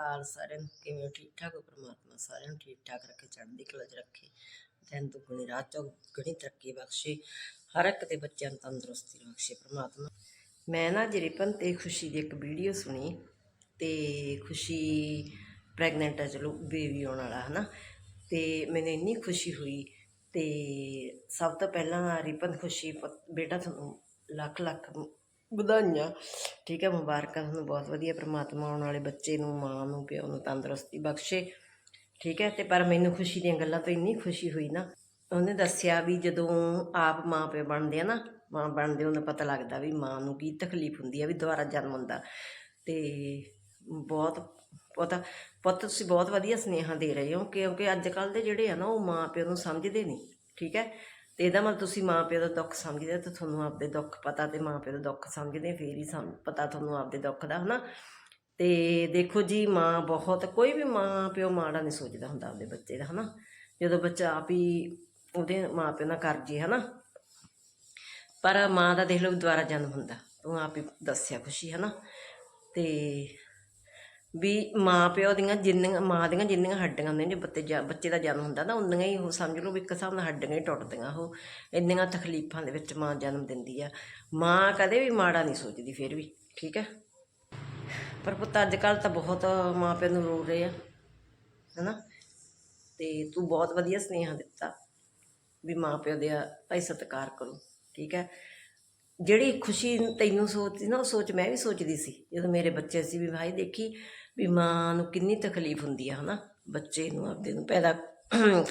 ਅਕਾਲ ਸਾਰਿਆਂ ਨੂੰ ਕਿਵੇਂ ਠੀਕ ਠਾਕ ਹੋ ਪ੍ਰਮਾਤਮਾ ਸਾਰਿਆਂ ਨੂੰ ਠੀਕ ਠਾਕ ਰੱਖੇ, ਚੜ੍ਹਦੀ ਕਲਾ 'ਚ ਰੱਖੇ। ਤੋਂ ਦੁਗਣੀ, ਰਾਤ ਚੌਗਣੀ ਤਰੱਕੀ ਬਖਸ਼ੇ, ਹਰ ਇੱਕ ਦੇ ਬੱਚਿਆਂ ਨੂੰ ਤੰਦਰੁਸਤੀ ਬਖਸ਼ੇ, ਪ੍ਰਮਾਤਮਾ। ਮੈਂ ਨਾ ਅੱਜ ਰਿਪਨ ਤੇ ਖੁਸ਼ੀ ਦੀ ਇੱਕ ਵੀਡੀਓ ਸੁਣੀ ਤੇ ਖੁਸ਼ੀ ਪ੍ਰੈਗਨੈਂਟ ਹੈ ਚਲੋ, ਬੇਬੀ ਆਉਣ ਵਾਲਾ, ਹਨਾ? ਤੇ ਮੈਨੂੰ ਇੰਨੀ ਖੁਸ਼ੀ ਹੋਈ ਤੇ ਸਭ ਤੋਂ ਪਹਿਲਾਂ ਰਿਪਨ ਖੁਸ਼ੀ, ਪੁੱਤ- ਬੇਟਾ ਤੁਹਾਨੂੰ ਲੱਖ ਲੱਖ ਵਧਾਈਆਂ। ਠੀਕ ਹੈ, ਮੁਬਾਰਕਾਂ ਤੁਹਾਨੂੰ ਬਹੁਤ ਵਧੀਆ ਪ੍ਰਮਾਤਮਾ ਆਉਣ ਵਾਲੇ ਬੱਚੇ ਨੂੰ, ਮਾਂ ਨੂੰ, ਪਿਓ ਨੂੰ ਤੰਦਰੁਸਤੀ ਬਖਸ਼ੇ। ਠੀਕ ਹੈ, ਤੇ ਪਰ ਮੈਨੂੰ ਖੁਸ਼ੀ ਦੀਆਂ ਗੱਲਾਂ ਤੋਂ ਇੰਨੀ ਖੁਸ਼ੀ ਹੋਈ ਨਾ, ਉਹਨੇ ਦੱਸਿਆ ਵੀ ਜਦੋਂ ਆਪ ਮਾਂ ਪਿਓ ਬਣਦੇ ਆ ਨਾ, ਮਾਂ ਬਣਦੇ ਉਹਨੂੰ ਪਤਾ ਲੱਗਦਾ ਵੀ ਮਾਂ ਨੂੰ ਕੀ ਤਕਲੀਫ ਹੁੰਦੀ ਆ ਵੀ ਦੁਬਾਰਾ ਜਨਮ ਹੁੰਦਾ। ਤੇ ਬਹੁਤ, ਪਤਾ, ਪੁੱਤ ਤੁਸੀਂ ਬਹੁਤ ਵਧੀਆ ਸੁਨੇਹਾ ਦੇ ਰਹੇ ਹੋ, ਕਿਉਂਕਿ ਅੱਜ ਕੱਲ ਦੇ ਜਿਹੜੇ ਆ ਨਾ, ਉਹ ਮਾਂ ਪਿਓ ਨੂੰ ਸਮਝਦੇ ਨਹੀਂ। ਠੀਕ ਹੈ ਤੇ ਇਹਦਾ ਮਤਲਬ ਤੁਸੀਂ ਮਾਂ ਪਿਓ ਦਾ ਦੁੱਖ ਸਮਝਦੇ ਹੋ ਤੁਹਾਨੂੰ ਆਪਦੇ ਦੁੱਖ ਪਤਾ ਤੇ ਮਾਂ ਪਿਓ ਦਾ ਦੁੱਖ ਸਮਝਦੇ ਫੇਰ ਹੀ ਪਤਾ ਤੁਹਾਨੂੰ ਆਪਦੇ ਦੁੱਖ ਦਾ, ਹਨਾ? ਤੇ ਦੇਖੋ ਜੀ, ਮਾਂ ਬਹੁਤ, ਕੋਈ ਵੀ ਮਾਂ ਪਿਓ ਮਾੜਾ ਨਹੀਂ ਸੋਚਦਾ ਹੁੰਦਾ ਆਪਦੇ ਬੱਚੇ ਦਾ, ਹਨਾ? ਜਦੋਂ ਬੱਚਾ ਆਪ ਹੀ ਉਹਦੇ ਮਾਂ ਪਿਓ ਨਾਲ ਕਰ ਜੇ ਹਨਾ? ਪਰ ਮਾਂ ਦਾ ਦੇਖ ਲਓ ਵੀ ਦੁਬਾਰਾ ਜਨਮ ਹੁੰਦਾ, ਤੂੰ ਆਪ ਹੀ ਦੱਸਿਆ ਖੁਸ਼ੀ, ਹਨਾ? ਤੇ ਵੀ ਮਾਂ ਪਿਓ ਦੀਆਂ ਜਿੰਨੀਆਂ, ਮਾਂ ਦੀਆਂ ਜਿੰਨੀਆਂ ਹੱਡੀਆਂ ਹੁੰਦੀਆਂ, ਜੇ ਬੱਤੇ ਬੱਚੇ ਦਾ ਜਨਮ ਹੁੰਦਾ ਨਾ ਉਨੀਆਂ ਹੀ ਉਹ ਸਮਝ ਲਓ ਵੀ ਇੱਕ ਹਿਸਾਬ ਨਾਲ ਹੱਡੀਆਂ ਹੀ ਟੁੱਟਦੀਆਂ ਉਹ, ਇੰਨੀਆਂ ਤਕਲੀਫਾਂ ਦੇ ਵਿੱਚ ਮਾਂ ਜਨਮ ਦਿੰਦੀ ਆ। ਮਾਂ ਕਦੇ ਵੀ ਮਾੜਾ ਨਹੀਂ ਸੋਚਦੀ ਫਿਰ ਵੀ, ਠੀਕ ਹੈ? ਪਰ ਪੁੱਤ ਅੱਜ ਕੱਲ ਤਾਂ ਬਹੁਤ ਮਾਂ ਪਿਓ ਨੂੰ ਰੋ ਰਹੇ ਆ, ਹੈਨਾ? ਤੇ ਤੂੰ ਬਹੁਤ ਵਧੀਆ ਸੁਨੇਹਾ ਦਿੱਤਾ ਵੀ ਮਾਂ ਪਿਓ ਦੇ ਭਾਈ ਸਤਿਕਾਰ ਕਰੋ, ਠੀਕ ਹੈ? ਜਿਹੜੀ ਖੁਸ਼ੀ ਤੈਨੂੰ ਸੋਚਦੀ ਨਾ, ਉਹ ਸੋਚ ਮੈਂ ਵੀ ਸੋਚਦੀ ਸੀ। ਜਦੋਂ ਮੇਰੇ ਬੱਚੇ ਸੀ ਵੀ ਭਾਈ ਦੇਖੀ ਵੀ ਮਾਂ ਨੂੰ ਕਿੰਨੀ ਤਕਲੀਫ ਹੁੰਦੀ ਆ, ਹਨਾ, ਬੱਚੇ ਨੂੰ, ਆਪਦੇ ਨੂੰ ਪੈਦਾ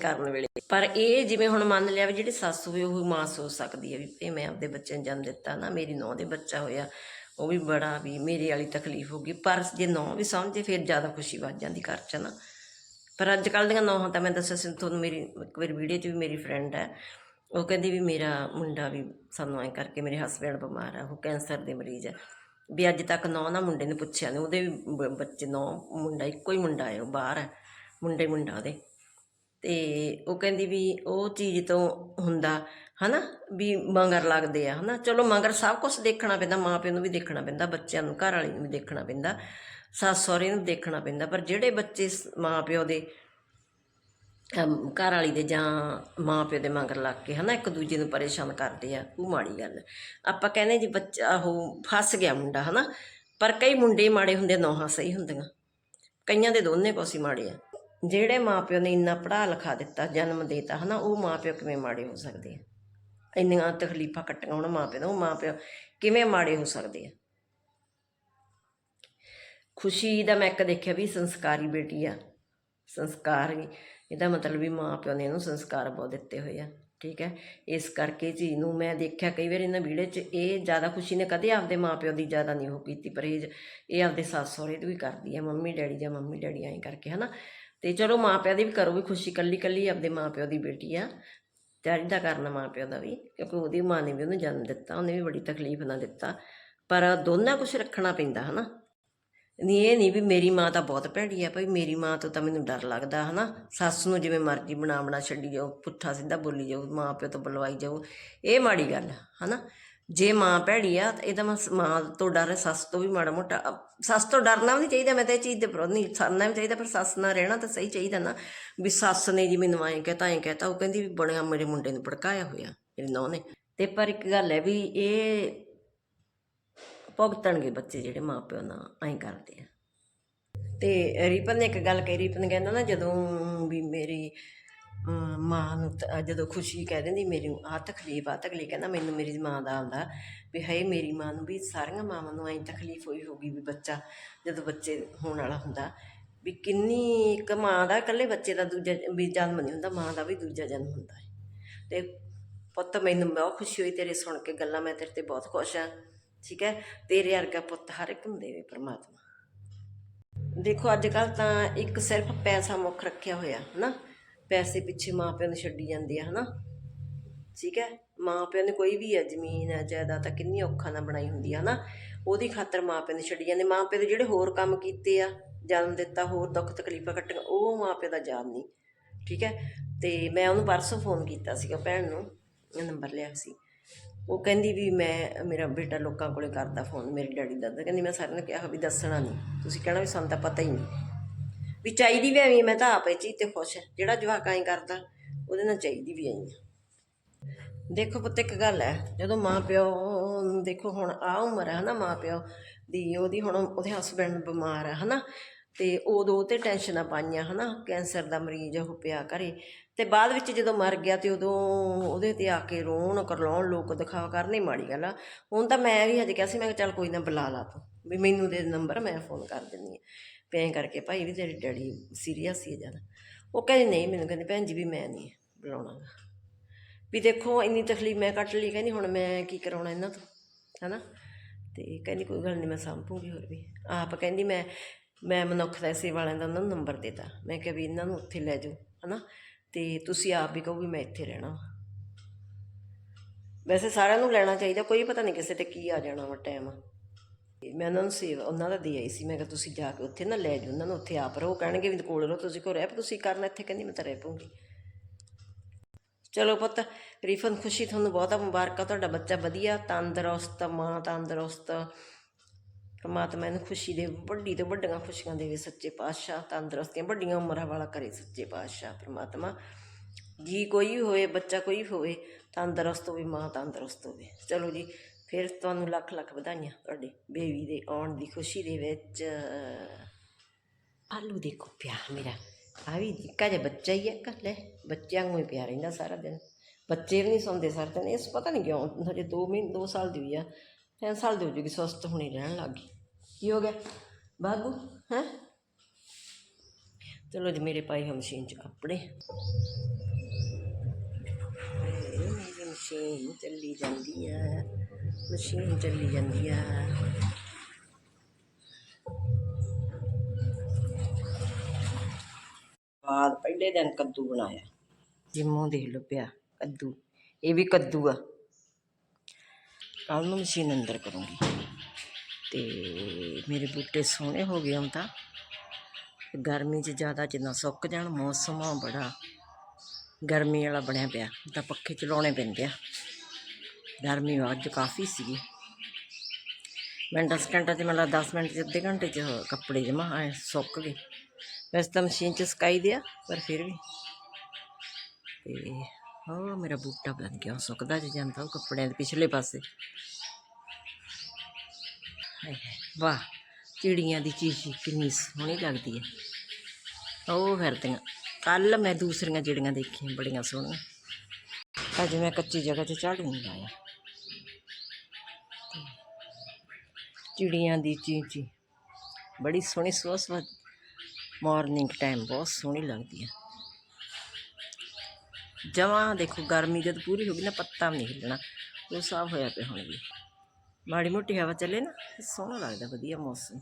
ਕਰਨ ਵੇਲੇ। ਪਰ ਇਹ ਜਿਵੇਂ ਹੁਣ ਮੰਨ ਲਿਆ ਵੀ ਜਿਹੜੀ ਸੱਸ ਹੋਵੇ, ਉਹ ਮਾਂ ਸੋਚ ਸਕਦੀ ਹੈ ਵੀ ਇਹ ਮੈਂ ਆਪਦੇ ਬੱਚੇ ਨੂੰ ਜਨਮ ਦਿੱਤਾ ਨਾ, ਮੇਰੀ ਨੌਂ ਦੇ ਬੱਚਾ ਹੋਇਆ, ਉਹ ਵੀ ਬੜਾ ਵੀ ਮੇਰੇ ਵਾਲੀ ਤਕਲੀਫ ਹੋ ਗਈ। ਪਰ ਜੇ ਨੌਂ ਵੀ ਸਮਝੇ, ਫਿਰ ਜ਼ਿਆਦਾ ਖੁਸ਼ੀ ਵੱਜ ਜਾਂਦੀ ਘਰ 'ਚ ਨਾ। ਪਰ ਅੱਜ ਕੱਲ੍ਹ ਦੀਆਂ ਨੌਹਾਂ ਤਾਂ ਮੈਂ ਦੱਸਿਆ ਸੀ, ਤੁਹਾਨੂੰ ਮੇਰੀ ਇੱਕ ਵਾਰੀ ਵੀਡੀਓ 'ਚ ਵੀ ਮੇਰੀ ਫਰੈਂਡ ਹੈ ਉਹ ਕਹਿੰਦੀ ਵੀ ਮੇਰਾ ਮੁੰਡਾ ਵੀ ਸਾਨੂੰ ਐਂ ਕਰਕੇ ਮੇਰੇ ਹਸਬੰਡ ਬਿਮਾਰ ਆ, ਉਹ ਕੈਂਸਰ ਦੇ ਮਰੀਜ਼ ਆ। ਵੀ ਅੱਜ ਤੱਕ ਨੌ ਨਾ ਮੁੰਡੇ ਨੇ ਪੁੱਛਿਆ ਨਹੀਂ ਉਹਦੇ ਵੀ ਬ- ਬੱਚੇ ਨੌ ਮੁੰਡਾ, ਇੱਕੋ ਹੀ ਮੁੰਡਾ ਹੈ ਉਹ ਬਾਹਰ ਹੈ ਮੁੰਡੇ ਮੁੰਡਾ ਉਹਦੇ। ਤੇ ਉਹ ਕਹਿੰਦੀ ਵੀ ਉਹ ਚੀਜ਼ ਤੋਂ ਹੁੰਦਾ, ਹਨਾ, ਵੀ ਮਗਰ ਲੱਗਦੇ ਆ, ਹਨਾ। ਚਲੋ ਮਗਰ ਸਭ ਕੁਝ ਦੇਖਣਾ ਪੈਂਦਾ ਮਾਂ ਪਿਓ ਨੂੰ ਵੀ ਦੇਖਣਾ ਪੈਂਦਾ, ਬੱਚਿਆਂ ਨੂੰ, ਘਰ ਵਾਲੇ ਨੂੰ ਵੀ ਦੇਖਣਾ ਪੈਂਦਾ ਸੱਸ ਸਹੁਰੇ ਨੂੰ ਦੇਖਣਾ ਪੈਂਦਾ, ਪਰ ਜਿਹੜੇ ਬੱਚੇ ਸ- ਮਾਂ ਪਿਓ ਦੇ ਘਰ ਵਾਲੀ ਦੇ ਜਾਂ ਮਾਂ ਪਿਓ ਦੇ ਮਗਰ ਲੱਗ ਕੇ ਹਨਾ, ਇੱਕ ਦੂਜੇ ਨੂੰ ਪਰੇਸ਼ਾਨ ਕਰਦੇ ਆ, ਉਹ ਮਾੜੀ ਗੱਲ। ਆਪਾਂ ਕਹਿੰਦੇ ਜੀ ਬੱਚਾ ਉਹ ਫਸ ਗਿਆ ਮੁੰਡਾ ਹੈ ਨਾ ਪਰ ਕਈ ਮੁੰਡੇ ਮਾੜੇ ਹੁੰਦੇ ਨੌਹਾਂ ਸਹੀ ਹੁੰਦੀਆਂ। ਕਈਆਂ ਦੇ ਦੋਨੇ ਕੋਸੀ ਮਾੜੇ ਆ। ਜਿਹੜੇ ਮਾਂ ਪਿਓ ਨੇ ਇੰਨਾ ਪੜ੍ਹਾ ਲਿਖਾ ਦਿੱਤਾ, ਜਨਮ ਦੇਤਾ ਹਨਾ, ਉਹ ਮਾਂ ਪਿਓ ਕਿਵੇਂ ਮਾੜੇ ਹੋ ਸਕਦੇ ਆ? ਇੰਨੀਆਂ ਤਕਲੀਫਾਂ ਕੱਟੀਆਂ ਉਹਨਾਂ ਮਾਂ ਪਿਓ ਨੇ, ਉਹ ਮਾਂ ਪਿਓ ਕਿਵੇਂ ਮਾੜੇ ਹੋ ਸਕਦੇ ਆ? ਖੁਸ਼ੀ ਦਾ ਮੈਂ ਇੱਕ ਦੇਖਿਆ ਵੀ ਸੰਸਕਾਰੀ ਬੇਟੀ ਆ, ਸੰਸਕਾਰ ਇਹਦਾ ਮਤਲਬ ਵੀ ਮਾਂ ਪਿਓ ਨੇ ਇਹਨੂੰ ਸੰਸਕਾਰ ਬਹੁਤ ਦਿੱਤੇ ਹੋਏ ਆ, ਠੀਕ ਹੈ? ਇਸ ਕਰਕੇ ਚੀਜ਼ ਨੂੰ ਮੈਂ ਦੇਖਿਆ ਕਈ ਵਾਰ ਇਹਨਾਂ ਵੀਡੀਓ 'ਚ ਇਹ ਜ਼ਿਆਦਾ ਖੁਸ਼ੀ ਨੇ, ਕਦੇ ਆਪਦੇ ਮਾਂ ਪਿਓ ਦੀ ਜ਼ਿਆਦਾ ਨਹੀਂ ਉਹ ਕੀਤੀ ਪਰਹੇਜ਼ ਇਹ ਆਪਦੇ ਸੱਸ ਸਹੁਰੇ ਦੀ ਵੀ ਕਰਦੀ ਹੈ ਮੰਮੀ ਡੈਡੀ ਜਾਂ ਮੰਮੀ ਡੈਡੀ ਐਂ ਕਰਕੇ, ਹਨਾ? ਤੇ ਚਲੋ ਮਾਂ ਪਿਓ ਦੀ ਵੀ ਕਰੋ ਵੀ ਖੁਸ਼ੀ ਕੱਲੀ ਕੱਲੀ ਆਪਦੇ ਮਾਂ ਪਿਓ ਦੀ ਬੇਟੀ ਆ ਚਾਹੀਦਾ ਕਰਨਾ ਮਾਂ ਪਿਓ ਦਾ ਵੀ, ਕਿਉਂਕਿ ਉਹਦੀ ਮਾਂ ਨੇ ਵੀ ਉਹਨੂੰ ਜਨਮ ਦਿੱਤਾ, ਉਹਨੇ ਵੀ ਬੜੀ ਤਕਲੀਫ ਨਾਲ ਦਿੱਤਾ, ਪਰ ਦੋਨਾਂ ਕੁਝ ਰੱਖਣਾ ਪੈਂਦਾ, ਹਨਾ? ਨਹੀਂ ਇਹ ਨਹੀਂ ਵੀ ਮੇਰੀ ਮਾਂ ਤਾਂ ਬਹੁਤ ਭੈੜੀ ਆ ਭਾਈ, ਮੇਰੀ ਮਾਂ ਤੋਂ ਤਾਂ ਮੈਨੂੰ ਡਰ ਲੱਗਦਾ, ਹਨਾ? ਸੱਸ ਨੂੰ ਜਿਵੇਂ ਮਰਜ਼ੀ ਬਣਾ ਬਣਾ ਛੱਡੀ ਜਾਓ, ਪੁੱਠਾ ਸਿੱਧਾ ਬੋਲੀ ਜਾਓ ਮਾਂ ਪਿਓ ਤੋਂ ਬੁਲਵਾਈ ਜਾਓ, ਇਹ ਮਾੜੀ ਗੱਲ ਆ, ਹਨਾ? ਜੇ ਮਾਂ ਭੈੜੀ ਆ, ਤਾਂ ਇਹਦਾ ਮਸ- ਮਾਂ ਤੋਂ ਡਰ ਸੱਸ ਤੋਂ ਵੀ ਮਾੜਾ ਮੋਟਾ ਸੱਸ ਤੋਂ ਡਰਨਾ ਵੀ ਨਹੀਂ ਚਾਹੀਦਾ, ਮੈਂ ਤਾਂ ਇਹ ਚੀਜ਼ ਦੇ ਵਿਰੋਧ ਨਹੀਂ ਸਰਨਾ ਵੀ ਚਾਹੀਦਾ, ਪਰ ਸੱਸ ਨਾਲ ਰਹਿਣਾ ਤਾਂ ਸਹੀ ਚਾਹੀਦਾ ਨਾ, ਵੀ ਸੱਸ ਨੇ ਜੀ ਮੈਨੂੰ ਐਂ ਕਹਤਾ ਐਂ ਕਹਤਾ, ਉਹ ਕਹਿੰਦੀ ਵੀ ਬਣਿਆ ਮੇਰੇ ਮੁੰਡੇ ਨੂੰ ਭੜਕਾਇਆ ਹੋਇਆ, ਮੇਰੀ ਨੌਂ ਨੇ। ਤੇ ਪਰ ਇੱਕ ਗੱਲ ਹੈ ਵੀ ਇਹ ਭੁਗਤਣਗੇ ਬੱਚੇ ਜਿਹੜੇ ਮਾਪਿਓ ਨਾਲ, ਐਂ ਕਰਦੇ ਆ। ਤੇ ਰੀਪਨ ਨੇ ਇੱਕ ਗੱਲ ਕਹੀ, ਰੀਪਨ ਕਹਿੰਦਾ ਨਾ ਜਦੋਂ ਵੀ ਮੇਰੀ ਮਾਂ ਨੂੰ ਤ- ਜਦੋਂ ਖੁਸ਼ੀ ਕਹਿ ਦਿੰਦੀ, ਮੇਰੀ ਆ ਤਕਲੀਫ ਆ, ਤਕਲੀਫ ਕਹਿੰਦਾ ਮੈਨੂੰ ਮੇਰੀ ਮਾਂ ਦਾ ਆਉਂਦਾ ਵੀ ਹੈ ਮੇਰੀ ਮਾਂ ਨੂੰ ਵੀ ਸਾਰੀਆਂ ਮਾਵਾਂ ਨੂੰ ਐਂ ਤਕਲੀਫ ਹੋਈ ਹੋਗੀ ਵੀ ਬੱਚਾ ਜਦੋਂ ਬੱਚੇ ਹੋਣ ਵਾਲਾ ਹੁੰਦਾ ਵੀ ਕਿੰਨੀ ਇੱਕ ਮਾਂ ਦਾ, ਇਕੱਲੇ ਬੱਚੇ ਦਾ ਦੂਜਾ ਵੀ ਜਨਮ ਨਹੀਂ ਹੁੰਦਾ, ਮਾਂ ਦਾ ਵੀ ਦੂਜਾ ਜਨਮ ਹੁੰਦਾ ਹੈ। ਤੇ ਪੁੱਤ ਮੈਨੂੰ ਬਹੁਤ ਖੁਸ਼ੀ ਹੋਈ ਤੇਰੇ ਸੁਣ ਕੇ ਗੱਲਾਂ ਮੈਂ ਤੇਰੇ ਤੇ ਬਹੁਤ ਖੁਸ਼ ਹਾਂ। ਠੀਕ ਹੈ? ਤੇਰੇ ਵਰਗਾ ਪੁੱਤ ਹਰ ਇੱਕ ਨੂੰ ਦੇਵੇ ਪ੍ਰਮਾਤਮਾ। ਦੇਖੋ ਅੱਜ ਕੱਲ ਤਾਂ ਇੱਕ ਸਿਰਫ ਪੈਸਾ ਮੁੱਖ ਰੱਖਿਆ ਹੋਇਆ, ਹਨਾ? ਪੈਸੇ ਪਿੱਛੇ ਮਾਪਿਆਂ ਨੂੰ ਛੱਡੀ ਜਾਂਦੇ ਆ, ਹਨਾ? ਠੀਕ ਹੈ? ਮਾਪਿਆਂ ਨੇ ਕੋਈ ਵੀ ਹੈ, ਜ਼ਮੀਨ ਹੈ, ਜਾਇਦਾਦ ਤਾਂ ਕਿੰਨੀ ਔਖਾ ਨਾਲ ਬਣਾਈ ਹੁੰਦੀ ਆ, ਹਨਾ? ਉਹਦੀ ਖਾਤਰ ਮਾਪਿਆਂ ਨੂੰ ਛੱਡੀ ਜਾਂਦੇ। ਮਾਪਿਆਂ ਦੇ ਜਿਹੜੇ ਹੋਰ ਕੰਮ ਕੀਤੇ ਆ, ਜਨਮ ਦਿੱਤਾ, ਹੋਰ ਦੁੱਖ ਤਕਲੀਫਾਂ ਕੱਟੀਆਂ, ਉਹ ਮਾਪਿਆਂ ਦਾ ਯਾਦ ਨਹੀਂ। ਠੀਕ ਹੈ? ਤੇ ਮੈਂ ਉਹਨੂੰ ਪਰਸੋਂ ਫੋਨ ਕੀਤਾ ਸੀਗਾ, ਭੈਣ ਨੂੰ ਨੰਬਰ ਲਿਆ ਸੀ। ਉਹ ਕਹਿੰਦੀ ਵੀ ਮੈਂ, ਮੇਰਾ ਬੇਟਾ ਲੋਕਾਂ ਕੋਲੇ ਕਰਦਾ ਫੋਨ ਮੇਰੇ ਡੈਡੀ ਦਾਦਾ ਕਹਿੰਦੀ ਮੈਂ ਸਾਰਿਆਂ ਨੂੰ ਕਿਹਾ ਵੀ ਦੱਸਣਾ ਨਹੀਂ। ਤੁਸੀਂ ਕਹਿਣਾ ਵੀ ਸਾਨੂੰ ਤਾਂ ਪਤਾ ਹੀ ਨਹੀਂ। ਵੀ ਚਾਹੀਦੀ ਵੀ ਐਵੇਂ, ਮੈਂ ਤਾਂ ਆਪੇ ਚੀਜ਼ ਤੇ ਖੁਸ਼ ਹੈ। ਜਿਹੜਾ ਜਵਾਕ ਐਂ ਕਰਦਾ, ਉਹਦੇ ਨਾਲ ਚਾਹੀਦੀ ਵੀ ਐਂ ਹੈ ਦੇਖੋ ਪੁੱਤ, ਇੱਕ ਗੱਲ ਹੈ, ਜਦੋਂ ਮਾਂ ਪਿਓ, ਦੇਖੋ ਹੁਣ ਆ ਉਮਰ ਹੈ ਹਨਾ ਮਾਂ ਪਿਓ ਦੀ, ਉਹਦੀ ਹੁਣ ਉਹਦੇ ਹਸਬੰਡ ਬਿਮਾਰ ਹੈ ਹਨਾ। ਤੇ ਉਦੋਂ ਤੇ ਟੈਨਸ਼ਨਾਂ ਪਾਈਆਂ ਹਨਾ ਕੈਂਸਰ ਦਾ ਮਰੀਜ਼ ਉਹ ਪਿਆ ਘਰੇ ਤੇ ਬਾਅਦ ਵਿੱਚ ਜਦੋਂ ਮਰ ਗਿਆ ਤੇ ਉਦੋਂ ਉਹਦੇ ਤੇ ਆ ਕੇ ਰੋਣ, ਕਰਲਾਉਣ, ਲੋਕ ਦਿਖਾਵਾ ਕਰਨੀ ਮਾੜੀ ਗੱਲ ਆ। ਹੁਣ ਤਾਂ ਮੈਂ ਵੀ ਹਜੇ ਕਿਹਾ ਸੀ, ਮੈਂ ਕਿਹਾ ਚੱਲ ਕੋਈ ਨਾ ਬੁਲਾ ਲਾ ਤੂੰ। ਵੀ ਮੈਨੂੰ ਦੇ ਨੰਬਰ ਮੈਂ ਫੋਨ ਕਰ ਦਿੰਦੀ ਹਾਂ। ਪੈ ਕਰਕੇ ਭਾਈ ਵੀ ਤੇਰੇ ਡੈਡੀ ਸੀਰੀਅਸ ਸੀ ਜ਼ਿਆਦਾ। ਉਹ ਕਹਿੰਦੀ, ਨਹੀਂ ਮੈਨੂੰ ਕਹਿੰਦੀ, ਭੈਣ ਜੀ ਵੀ ਮੈਂ ਨਹੀਂ ਬੁਲਾਉਣਾ ਗਾ। ਵੀ ਦੇਖੋ ਇੰਨੀ ਤਕਲੀਫ ਮੈਂ ਕੱਟ ਲਈ, ਕਹਿੰਦੀ ਹੁਣ ਮੈਂ ਕੀ ਕਰਾਉਣਾ ਇਹਨਾਂ ਤੋਂ, ਹਨਾ? ਤੇ ਕਹਿੰਦੀ, ਕੋਈ ਗੱਲ ਨਹੀਂ ਮੈਂ ਸੰਭੂਗੀ ਹੋਰ ਵੀ। ਆਪ ਕਹਿੰਦੀ, ਮੈਂ ਮੈਂ ਮਨੁੱਖ ਦਾ ਸੇਵਾ ਵਾਲਿਆਂ ਦਾ ਉਹਨਾਂ ਨੂੰ ਨੰਬਰ ਦਿੱਤਾ ਮੈਂ ਕਿਹਾ ਵੀ ਇਹਨਾਂ ਨੂੰ ਉੱਥੇ ਲੈ ਜਾਓ, ਹਨਾ? ਅਤੇ ਤੁਸੀਂ ਆਪ ਵੀ ਕਹੋ ਵੀ ਮੈਂ ਇੱਥੇ ਰਹਿਣਾ ਵਾ। ਵੈਸੇ ਸਾਰਿਆਂ ਨੂੰ ਲੈਣਾ ਚਾਹੀਦਾ ਕੋਈ ਪਤਾ ਨਹੀਂ ਕਿਸੇ ਤੇ ਕੀ ਆ ਜਾਣਾ ਵਾ ਟਾਈਮ ਮੈਂ ਉਹਨਾਂ ਨੂੰ ਸੇਵਾ ਉਹਨਾਂ ਦਾ ਦੇ ਆਈ ਸੀ ਮੈਂ ਕਿਹਾ ਤੁਸੀਂ ਜਾ ਕੇ ਉੱਥੇ ਨਾ ਲੈ ਜਾਓ ਉਹਨਾਂ ਨੂੰ ਉੱਥੇ ਆਪ ਰਹੋ ਕਹਿਣਗੇ ਵੀ ਕੋਲ ਰਹੋ ਤੁਸੀਂ ਕੋ ਰਹਿ ਪਓ, ਤੁਸੀਂ ਕਰਨਾ ਇੱਥੇ ਕਹਿੰਦੀ ਮੈਂ ਤਾਂ ਰਹਿ ਪਊਂਗੀ ਚਲੋ ਪੁੱਤ ਰੀਫਨ ਖੁਸ਼ੀ ਤੁਹਾਨੂੰ ਬਹੁਤਾ ਮੁਬਾਰਕਾਂ ਤੁਹਾਡਾ ਬੱਚਾ ਵਧੀਆ ਤੰਦਰੁਸਤ ਮਾਂ ਤੰਦਰੁਸਤ ਪਰਮਾਤਮਾ ਇਹਨੂੰ ਖੁਸ਼ੀ ਦੇ, ਵੱਡੀ ਤੋਂ ਵੱਡੀਆਂ ਖੁਸ਼ੀਆਂ ਦੇਵੇ ਸੱਚੇ ਪਾਤਸ਼ਾਹ ਤੰਦਰੁਸਤੀਆਂ ਵੱਡੀਆਂ ਉਮਰਾਂ ਵਾਲਾ ਕਰੇ ਸੱਚੇ ਪਾਤਸ਼ਾਹ ਪਰਮਾਤਮਾ। ਜੀ ਕੋਈ ਵੀ ਹੋਵੇ, ਬੱਚਾ ਕੋਈ ਵੀ ਹੋਵੇ, ਤੰਦਰੁਸਤ ਹੋਵੇ, ਮਾਂ ਤੰਦਰੁਸਤ ਹੋਵੇ। ਚਲੋ ਜੀ, ਫਿਰ ਤੁਹਾਨੂੰ ਲੱਖ ਲੱਖ ਵਧਾਈਆਂ ਤੁਹਾਡੇ ਬੇਬੀ ਦੇ ਆਉਣ ਦੀ ਖੁਸ਼ੀ ਦੇ ਵਿੱਚ। ਆਲੂ ਦੇਖੋ ਪਿਆਰ ਮੇਰਾ। ਆ ਵੀ ਨਿੱਕਾ ਜਿਹਾ ਬੱਚਾ ਹੀ ਹੈ ਕੱਲੇ ਬੱਚਿਆਂ ਨੂੰ ਹੀ ਪਿਆ ਰਹਿੰਦਾ ਸਾਰਾ ਦਿਨ। ਬੱਚੇ ਵੀ ਨਹੀਂ ਸੌਂਦੇ ਸਾਰਾ ਦਿਨ। ਇਸ ਪਤਾ ਨਹੀਂ ਕਿਉਂ, ਹਜੇ 2 ਮਹੀਨੇ 2 ਸਾਲ ਦੀ ਹੋਈ ਆ। 3 ਸਾਲ ਦੀ ਹੋ ਜੂਗੀ, ਸੁਸਤ ਹੁਣੀ ਰਹਿਣ ਲੱਗ ਗਈ। ਕੀ ਹੋ ਗਿਆ? ਬਾਗੂ, ਹੈ? ਚਲੋ ਜੀ, ਮੇਰੇ ਪਾਈ ਹੋਏ ਮਸ਼ੀਨ 'ਚ ਕੱਪੜੇ। ਮੇਰੀ ਮਸ਼ੀਨ ਚੱਲੀ ਜਾਂਦੀ ਹੈ ਮਸ਼ੀਨ ਚੱਲੀ ਜਾਂਦੀ ਹੈ ਬਾਅਦ ਪਹਿਲੇ ਦਿਨ ਕੱਦੂ ਬਣਾਇਆ। ਜਿੰਮੋਂ ਦੇਖ ਲਓ ਪਿਆ, ਕੱਦੂ। ਇਹ ਵੀ ਕੱਦੂ ਆ। ਕੱਲ ਨੂੰ ਮਸ਼ੀਨ ਅੰਦਰ ਕਰੂੰਗੀ। ਤੇ ਮੇਰੇ ਬੂਟੇ ਸੋਹਣੇ ਹੋ ਗਏ ਹੁਣ ਤਾਂ। ਗਰਮੀ 'ਚ ਜ਼ਿਆਦਾ ਜਿੰਨਾ ਸੁੱਕ ਜਾਣ, ਮੌਸਮ ਬੜਾ। ਗਰਮੀ ਵਾਲਾ ਬਣਿਆ ਪਿਆ, ਤਾਂ ਪੱਖੇ ਚਲਾਉਣੇ ਪੈਂਦੇ ਆ। ਗਰਮੀ ਅੱਜ ਕਾਫੀ ਸੀਗੀ। ਮੈਂ 10 ਘੰਟੇ 'ਚ ਮਤਲਬ 10 ਮਿੰਟ 'ਚ, ਅੱਧੇ ਘੰਟੇ 'ਚ ਕੱਪੜੇ ਜਮਾ ਐ ਸੁੱਕ ਗਏ। ਵੈਸੇ ਤਾਂ ਮਸ਼ੀਨ 'ਚ ਸੁਕਾਈ ਦਿਆ ਪਰ ਫਿਰ ਵੀ। ਤੇ ਉਹ ਮੇਰਾ ਬੂਟਾ ਬਣ ਗਿਆ ਸੁੱਕਦਾ ਜ ਜਾਂਦਾ ਉਹ ਕੱਪੜਿਆਂ ਦੇ ਪਿਛਲੇ ਪਾਸੇ। ਹਾਏ ਹਾਏ, ਵਾਹ ਚਿੜੀਆਂ ਦੀ ਚੀਚੀ ਕਿੰਨੀ ਸੋਹਣੀ ਲੱਗਦੀ ਹੈ ਉਹ ਫਿਰਦੀਆਂ। ਕੱਲ ਮੈਂ ਦੂਸਰੀਆਂ ਚਿੜੀਆਂ ਦੇਖੀਆਂ ਬੜੀਆਂ ਸੋਹਣੀਆਂ। ਅੱਜ ਮੈਂ ਕੱਚੀ ਜਗ੍ਹਾ 'ਤੇ ਝਾੜੂ ਨਹੀਂ ਲਾਇਆ। ਤੇ ਚਿੜੀਆਂ ਦੀ ਚੀਚੀ ਬੜੀ ਸੋਹਣੀ ਸਵੇਰ ਸਵੇਰ ਮਾਰਨਿੰਗ ਟਾਈਮ ਬਹੁਤ ਸੋਹਣੀ ਲੱਗਦੀ ਹੈ ਜਮਾਂ ਦੇਖੋ ਗਰਮੀ ਜਦ ਪੂਰੀ ਹੋ ਗਈ ਨਾ, ਪੱਤਾ ਵੀ ਨਹੀਂ ਹਿੱਲਣਾ। ਉਹ ਸਾਫ਼ ਹੋਇਆ ਪਿਆ ਹੁਣ ਵੀ। ਮਾੜੀ ਮੋਟੀ ਹਵਾ ਚੱਲੇ ਨਾ, ਸੋਹਣਾ ਲੱਗਦਾ, ਵਧੀਆ ਮੌਸਮ।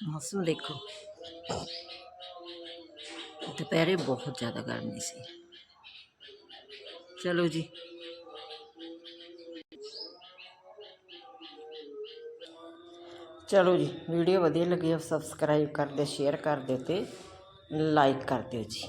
ਮੌਸਮ ਦੇਖੋ ਦੁਪਹਿਰੇ ਬਹੁਤ ਜ਼ਿਆਦਾ ਗਰਮੀ ਸੀ ਚਲੋ ਜੀ ਚਲੋ ਜੀ ਵੀਡੀਓ ਵਧੀਆ ਲੱਗੀ ਸਬਸਕ੍ਰਾਈਬ ਕਰ ਦਿਓ ਸ਼ੇਅਰ ਕਰ ਦਿਓ ਤੇ ਲਾਈਕ ਕਰ ਦਿਓ ਜੀ